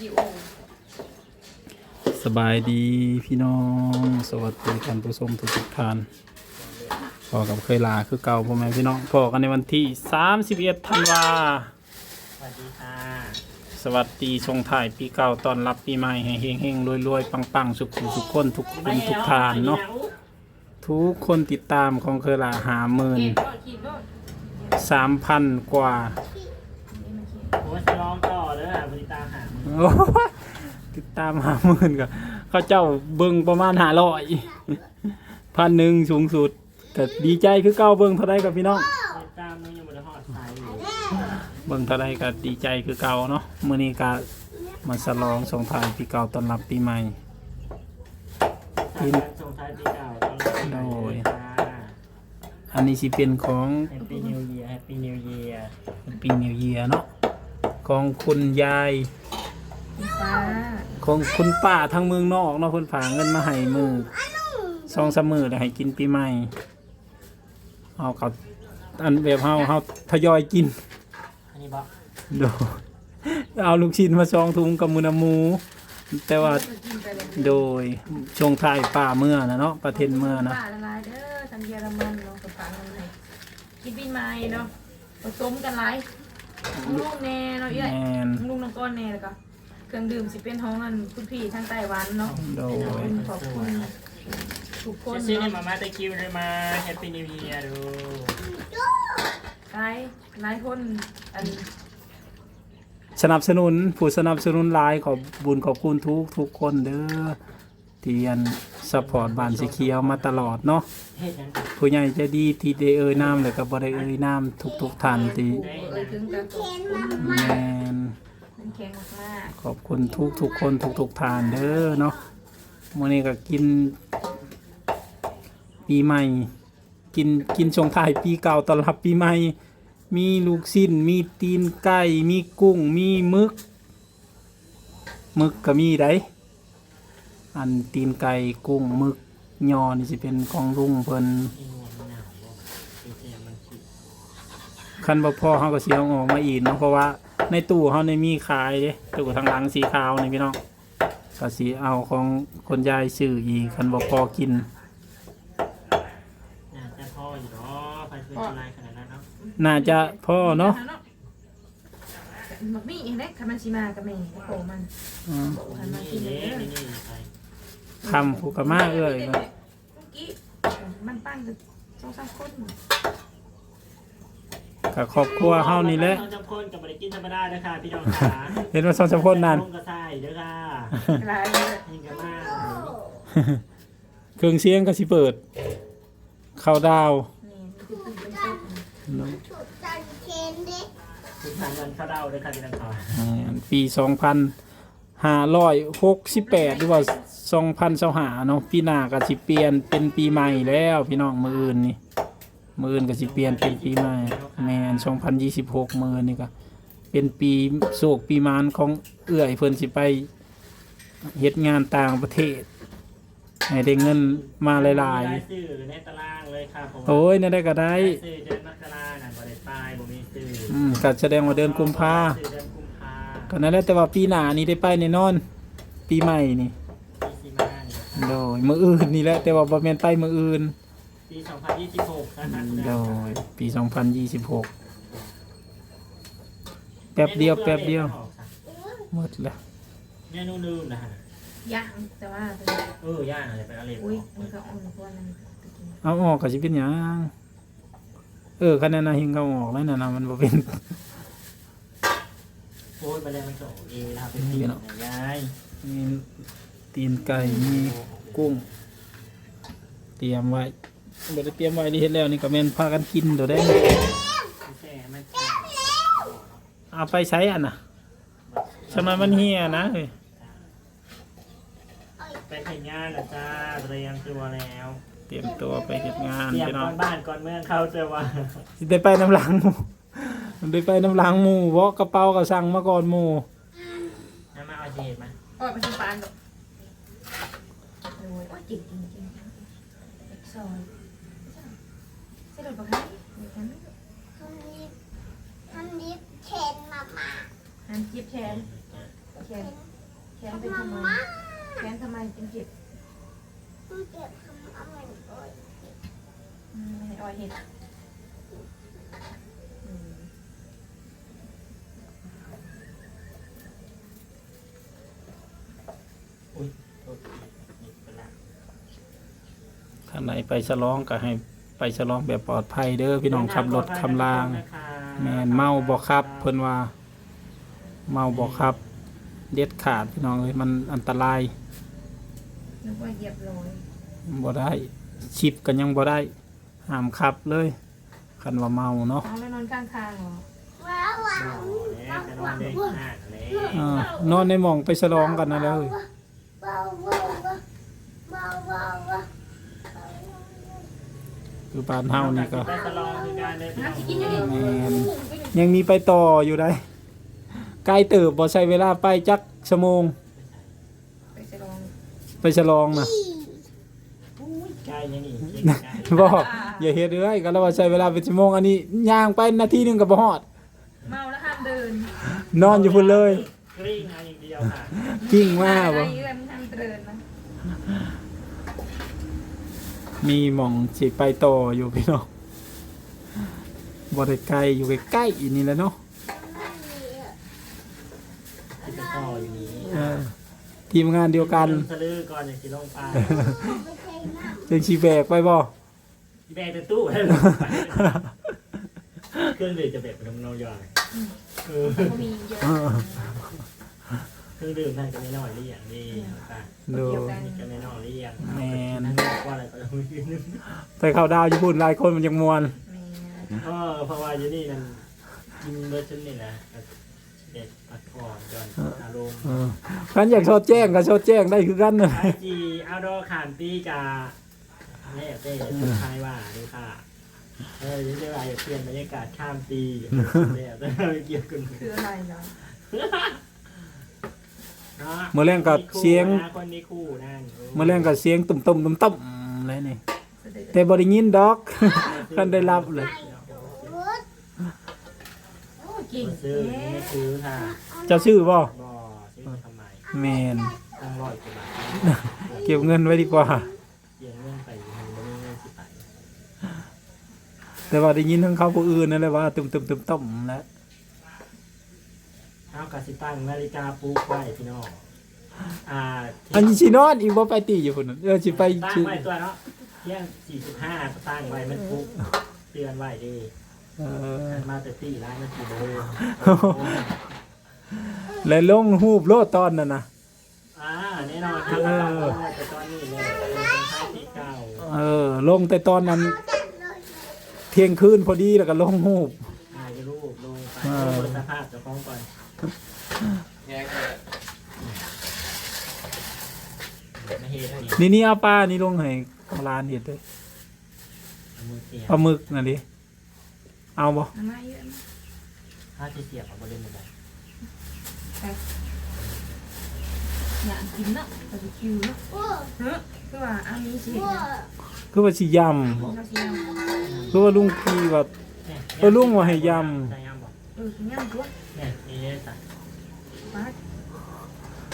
ดิโอสบายดีพี่น้อง สวัสดีท่านผู้ชมทุกๆท่านพอกับเคยลาคือเก่าพ่อแม่พี่น้องพอกันในวันที่ 31ธันวาสวัสดีค่ะสวัสดีส่งถ่ายปีเก่าตอนรับปีใหม่ให้เฮงเฮงรวยรวยๆ ปังๆ สุขสุขคนทุกคนทุกทานเนาะทุกคนติดตามของเคยลาหาหมื่นเก็บก็ขีดก็สามพันกว่าผม ว่าจะร้องต่อเลยอะบริตามหามึงโอ้ยติดตามหาหมื่นกับเขาเจ้าเบิ่งประมาณหาร้อยพันหนึ่งสูงสุดก็ดีใจคือเก้าเบิ่งเท่าไรกับพี่น้องบริตามมึงยังบริหอดสายอยู่เบิ่งเท่าไรก็ดีใจคือเก่าเนาะมื้อนี้ก็มาฉลองส่งท้ายปีเก่าต้อนรับปีใหม่ทางการส่งท้ายปีเก่าต้อนรับปีใหม่โอ้ยค่ะอันนี้สิเป็นของ แฮปปี้นิวเยียร์แฮปปี้นิวเยียร์ ปีนิวเยียเนาะ ของคุณยายฟ้าของคุณป้าทางเมืองนอกเนาะเพิ่นฝากเงินมาให้มือสองสามมือแล้วให้กินปีใหม่เอาเขาอันแบบเฮาเฮาทยอยกินอันนี้บอกโดเอาลูกชิ้นมาซองถุงกับมือนาหมู แต่ว่ากินไปเลยโดยช่วงท้ายป่าเมื่อนะเนาะประเทศเมื่อนะป้าละลายเด้อทางเยอรมันเนาะกับฟังเลยกินปีใหม่เนาะผสมกันหลาย ลูกแน่เนาะแมเอ้ยนลูกน้องก้อนแน่แล้วก็เครื่องดื่มสิเป็นห้องอันคุณพี่ทางไต้หวันเนาะโดขอบยคุณขอบคุณทุกคนจะซื้อในเนาะมาม่าตะคิวเลยมาแฮปปี้นิวเยียร์ดูหลายหลายคนอันสนับสนุนผู้สนับสนุนหลายขอบบุญขอบคุณทุกทุกคนเด้อ ที่ยันสปอร์ตบ้านสีเขียวมาตลอดเนาะเฮ็ดยังผู้ใหญ่ใจะดีที่ได้เอ่ยน้ำเลยก็บ่ได้เอ่ยน้ำทุกทุกๆท่านที่เอ่ยถึงกันขอบคุณแมนมันแข็งมากขอบคุณทุกทุกๆคนทุกทุกๆท่านเด้อเนาะมื้อนี้ก็กิน ปีใหม่ กินกินชงท้ายปีเก่าต้อนรับปีใหม่ มีลูกชิ้นมีตีนไก่มีกุ้งมีหมึกหมึกก็มีได้ อันตีนไก่กุ้งหมึกยอนี่สิเป็นของลุงเพิ่นอีนวลมันหนาวบอกอีเจมมันคิดคันบ่พอเฮาก็สิเอาออกมาอีกเนาะเพราะว่าในตู้เฮานี่มีขายเด้ตู้ทางหลังสีขาวนี่พี่น้องก็สิเอาของคนยายซื้ออีกคันบ่พอกินน่าจะพ่ออยู่เนาะไปเป็นอะไรขนาดนั้นเนาะน่าจะพอเนาะมักมีเห็นไหมคามันชิมากับแม่โผล่มันอืมหันมานี่กินเลเด้ยนี่นี่ใครคำผู้กะมาเอ้ยเมื่อกี้มันปั้นกันสองสามคนก็ครอบครัวเฮานี่แหละเราจำคนกับบริกินธรรมดาเด้อค่ะพี่น้องค่ะเห็นว่าสองสามคนนั่น ลงกระส่ายเด้อค่ะหลายเลยยิงกันมากเครื่องเสียงก็สิเปิด เข้าดาวนี่มันคือเป็นต้นเนาะคุณทางเงินเข้าเดาเด้อค่ะพี่น้องค่ะ อ่าปี2568 หรือว่า2025เนาะปีหน้าก็สิเปลี่ยนเป็นปีใหม่แล้วพี่น้องมื้ออื่นนี่มื้ออื่นก็สิเปลี่ยนเป็นปีใหม่แม่น2026มื้อนี่ก็เป็นปีโศกปีมานของเอื้อยเพิ่นสิไปเฮ็ดงานต่างประเทศให้ได้เงินมาหลายได้ซื้อในตารางเลยค่ะผมๆโอ้ยนั่นได้ก็ได้ได้ซื้อเดือนมกราน่ะบ่ได้ตายบ่มีซื้ออืมก็แสดงว่าเดือนกุมภาซื้อเดือน กุมภาก็นั่นแหละแต่ว่าปีหน้านี่ได้ไปแน่นอน ปีใหม่นี่ปีสิมาเนี่ยโดยมื้ออื่นนี่แหละแต่ว่าบ่แม่นไปมื้ออื่น ปี2026นะคะโดยปี 2026 แป๊บเดียวแป๊บเดียวหมดแล้วเมนูลืมนะฮะย่างแต่ว่าเออย่างอะไรไปอะไรอุ้ยมันก็อ่อนกว่านั้นเอาออกก็สิเป็นหยังเออคันนั้นน่ะหิงเขาออกแล้วนั่นน่ะมันบ่เป็น โอ้ยไปเลยมันโจเองนะครับเป็นปีนะยายมีตีนไก่มีกุ้ง เตรียมไว้บ่ได้เตรียมไว้ที่เฮ็ดแล้วนี่ก็แม่นพากันกินเดี๋ยวได้ไม่ใช่มันเอาไปใช้อันน่ะสมัยมันเหียนะเฮ้ยไปถ่ายงานนะจ้าเตรียมตัวแล้วเตรียมตัวไปเฮ็ดงานเตรียมพี่น้ก่อองนบ้านก่อนเมืองเขาจะว่าสิได้ไปน้ำหลัง หมู่ได้ไปน้ำหลังหมู่เพราะกระเป๋าก็สั่งมาก่อนหมู่น้ำมาเอาเจดมาอ๋อไปทำปานดอกโอ้ยโอ้ยจริงจริงจริงเอ็กซอยใช่หรือเปล่าคะเดี๋ยวกันทำลิฟทำลิฟเชนมามาหันจิบแทนแทนแขนเป็นทำไมแขนทำไมเป็นเจ็บกูเก็บทำอะไรก่อนอืมไม่ให้ออยเห็นอืม อุ้ยโทษทีนี่เป็นละข้างในไปฉลองก็ให้ไปฉลองแบบปลอดภัยเด้อพี่น้องขับรถขับรางแม่นเมาบ่ครับ เพิ่นว่า เมาบ่ครับ เด็ดขาดพี่น้องเอ้ยมันอันตรายนึกว่าเหยียบลอยบ่ได้ชิปกันยังบ่ได้ห้ามขับเลยคันว่าเมาเนาะเอาแล้วนอนข้างทางเหรอว้าวว้าบ่วแล้วจะนอนเด็กหน้าเลยเออนอนในหม่องไปฉลองกันนะเลยว้ คือบ้านเฮานี่ก็ไปสลองคือการเดินทางแม่นยังมีไปต่ออยู่ได้ใกล้เติบบ่ใช้เวลาไปจักชั่วโมง ไปฉลองไปฉลองน่ะใกล้ยังนี่เก่งใกล้บ่อย่าเฮ็ดเอ้ยก็แล้วว่าใช้เวลาเป็นชั่วโมงอันนี้ย่างไปนาทีหนึงก็บ่ฮอด เมาแล้วห้ามเดินนอนอยู่พุ่นเลยกลิ้งเอาอย่างเดียวค่ะ กิ้งมาอะไรบ่เยื่อมันห้าม เดินนะมีหม่องสิไปต่ออยู่พี่น้องบ่ได้ไกลอยู่ใกล้ๆอีนี่แหละเนาะที่เป็นต่ออยู่นี้เออทีมงานเดียวกันสะลือก่อนอย่างที่ลงไปไม่ใช่น้ำจังสิแบกไปบ่ ที่แบกแต่ตู้ให้ลงไปเครื่องดื่มจะแบกไปทำนองย่อยเออก็มีเยอะ เออเครื่องดื่มนั่นก็ไม่น้อยเรียงนี่ค่ะดูนี่ก็ไม่น้อยเรียงแม่นนั่นว่าอะไรก็ไม่รู้ไปเข้าดาวญี่ปุ่นหลายคนมันยังมวนแม่เออเพราะว่าอยู่นี่นั่นกินเบอร์ชันนี่แหละเด็ดปัดคอนจอนอารมณ์ เออคันอยากชดแจ้งก็ชดแจ้งได้คือกันนั่นแหไอละจีเอาดอขานปีกาแม่เต้สุดท้ายว่าดูค่ะเออยังจะอะไรเปลี่ยนบรรยากาศข้ามปีเนี่ยแต่ไม่เกี่ยวกันคืออะไรเนาะ เมื่อแรงกับเสียงคนนี้คู่นั่นเมื่อแรงกับเสียงตุ่มๆตุ่มๆอะไรนี่เสด็จแต่บ่ได้ยินดอกคันได้รับเลยรถโอ้เก่งซื้อเอ๊ไม่ะซื้อค่ะเจ้าชื่อบ่บ่ซื้อมาทำไมแมนตั้งร้อยกว่าบาทเก็บเงินไว้ดีกว่าเสียเงินไปมันไม่มีเงินสิไปแต่ว่าได้ยินทั้งเขาผู้อื่นนั่นแหละว่าตุ่มๆตุ่มๆแล้ว เอากาสิตั้งนาฬิกาปลุกไว้พี่น้องอ่าอันนี้สินอนอีกบ่ไปตีอยู่พุ่นน่ะเออสิไปตั้งชื่อไว้ตัวเนาะเที่ยงสี่สิบห้าตั้งไว้มันปลุกเตือนไว้ดีเออมาแต่ตีร้านนาทีเดิมแล้วลงรูปโลดตอนนั้นน่ะ อ่าแน่นอนครับเราแต่ตอนนี้เลยเป็นท้ายที่เก้าเออ ลงแต่ตอนนั้น เที่ยงคืนพอดีแล้วก็ลงรูปถ่ายรูปลงไปอ่าลงสภาพเจ้าของก่อนไม่เห็ นอีกนี่นี่เอาปลา นี่ลงให้ร้านเห็ดเด้อมือเสียบปลาหมึกน่ะดิ เอาบ่น้ำมาเยอะนะถ้าที่เสียบเอาประเด็นอะไรอยากกินเนาะบาร์บีคิวเนาะโอ้เฮ้ยคือว่าอันนี้สิเห็นโหนะคือว่าสิยเราสิยำคือว่าลุงพี่ว่าเนี่ยเออลุงว่าให้ยำใช่ยำบอกำเออกินยำตัว เนี่ยนี่ใส่ป้า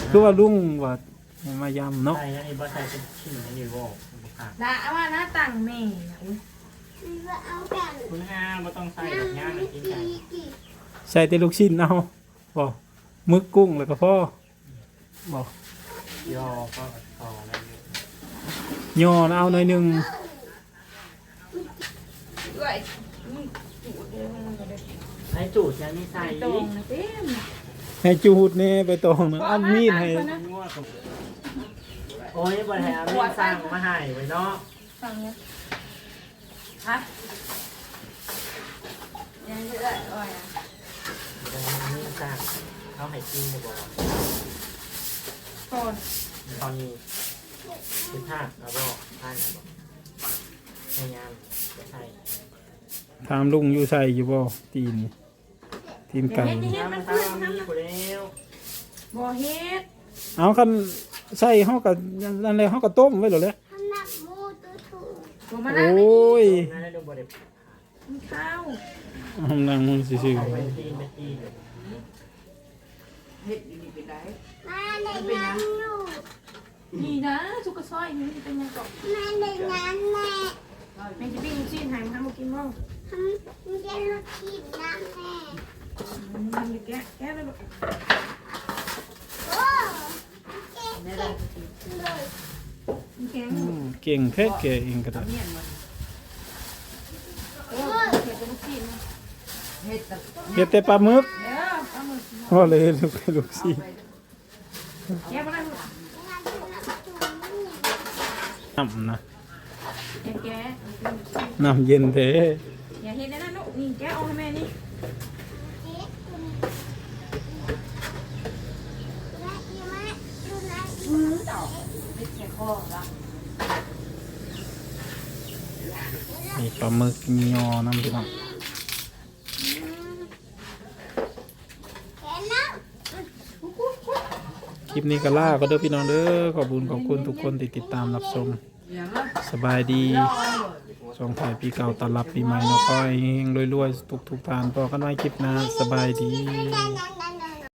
คือว่าลุงว่าให้มายำเนาะใส่นะนี่บอใส่เป็นชิ้นนี่บอกบุคคลละเอาว่าหน้าต่างแม่นะอุ้ยมีว่าเอากันคุณห้าบ่ต้องใส่แบบย่างนะกินกันใส่แต่ลูกชิ้นเอาบ่หมึกกุ้งแล้วก็พอบ่ยอก็ต่ออะไรอยู่ย่อนะเอาหน่อยหนึงเอ้ยมึงจูดเลยมันก็ ได้ไอ้จูดยังไม่ใส่ตรงนะเต็มให้จูดแน่ไปตองนะเอามีดให้งัวกับโอ้ยบ่แถมมีสร้างมาให้ไว้เนาะฟังเนี่ยฮะยังจะได้อ่อยอะมีสร้างเขาให้กินบ่บอกก่อนตอนนี้คือท่าแล้วก็ท่านบอกพยายามจะใส่ ถามลุงอยู่ใส่อยู่บ่ตีนตีนไก่น้ำมันตามมีกูแล้วบ่เฮ็ดเอาคันใส่เฮาก็นั่นแหละเฮาก็ต้มไว้แล้วแหละทำนักมูตัวถูกบ่มาโอนั่งไม่้ดียน่าจะดูบ่ได้กินข้าวทำนางมึงซื่อเอาไปตีนไปตีนๆเฮ็ดดีๆเป็นได้มาได้งานอยู่นี่นะสุกกระซอยนี่เป็นยังกบมาได้งานแม่แม่จะปิ้งลูกชิ้นหายมาทำมากินมั้ง ทำมันจะลูกชิ้นนะแม่ ทำแกะแกะเลยลูก โอ้เจ๊ แม่ได้ เลย แกง อืมเก่งแท้แกเองก็ได้ เมียนมัน เออเก็บเป็นลูกชิ้นนะ เฮ็ดกับ เฮ็ดแต่ปลาหมึก เออเอามือ พอเลยลูกลูกสิ แกะมาเลยลูก งานที่นักจุ่มนี่ น้ำนะ แกะแกะ น้ำเย็นแท้ อย่าเห็ นี่แกเอาให้แม่นี่เจ๊คุณและอีแม่ดูนะอีมือต่อเฮ็ดแค่คอละมีปลาหมึกมียอน้ำพี่น้องคลิปนี้ก็ล่าก็เด้อพี่น้องเด้อขอบคุณขอบคุณทุกคนที่ติดตามรับชม สบายดีส่งท้ายปีเก่าต้อนรับปีใหม่เนาะขอให้เฮงๆรวยๆทุกๆทานพอกันไว้คลิปหน้าสบายดี